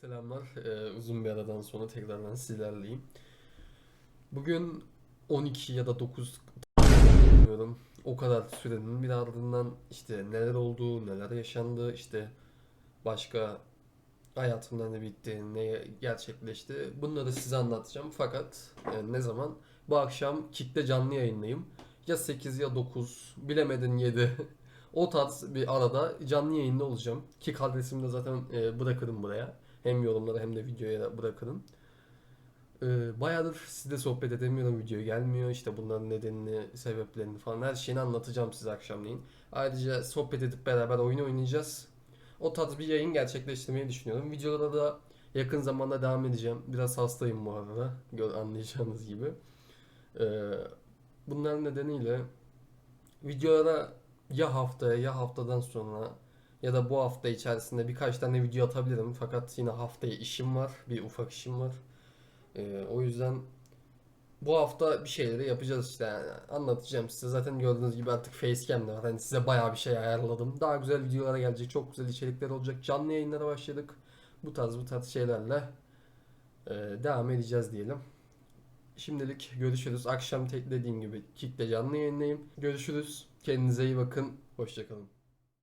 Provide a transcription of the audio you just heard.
selamlar. Ee, uzun bir aradan sonra tekrardan sizlerleyim. Bugün 12 ya da 9 bilmiyorum. O kadar sürenin bir ardından işte neler oldu, neler yaşandı, işte başka hayatımda ne bitti, ne gerçekleşti. Bunları size anlatacağım. Fakat e, ne zaman? Bu akşam Kick'te canlı yayınlayayım. Ya 8 ya 9, bilemedin 7. O tarz bir arada canlı yayında olacağım. Kick adresimi de zaten e, bırakırım buraya. Hem yorumlara hem de videoya bırakırım. E, bayağıdır sizle sohbet edemiyorum. Video gelmiyor. İşte bunların nedenini, sebeplerini falan her şeyini anlatacağım size akşamleyin. Ayrıca sohbet edip beraber oyun oynayacağız. O tarz bir yayın gerçekleştirmeyi düşünüyorum. Videolara da yakın zamanda devam edeceğim. Biraz hastayım bu arada. Gör, anlayacağınız gibi. E, bunların nedeniyle videolara ya haftaya ya haftadan sonra ya da bu hafta içerisinde birkaç tane video atabilirim. Fakat yine haftaya işim var. Bir ufak işim var. Ee, o yüzden bu hafta bir şeyleri yapacağız işte yani anlatacağım size. Zaten gördüğünüz gibi artık facecam de var. Hani size bayağı bir şey ayarladım. Daha güzel videolara gelecek. Çok güzel içerikler olacak. Canlı yayınlara başladık. Bu tarz bu tarz şeylerle e, devam edeceğiz diyelim. Şimdilik görüşürüz. Akşam dediğim gibi Kick'te canlı yayınlayayım. Görüşürüz. Kendinize iyi bakın. Hoşçakalın.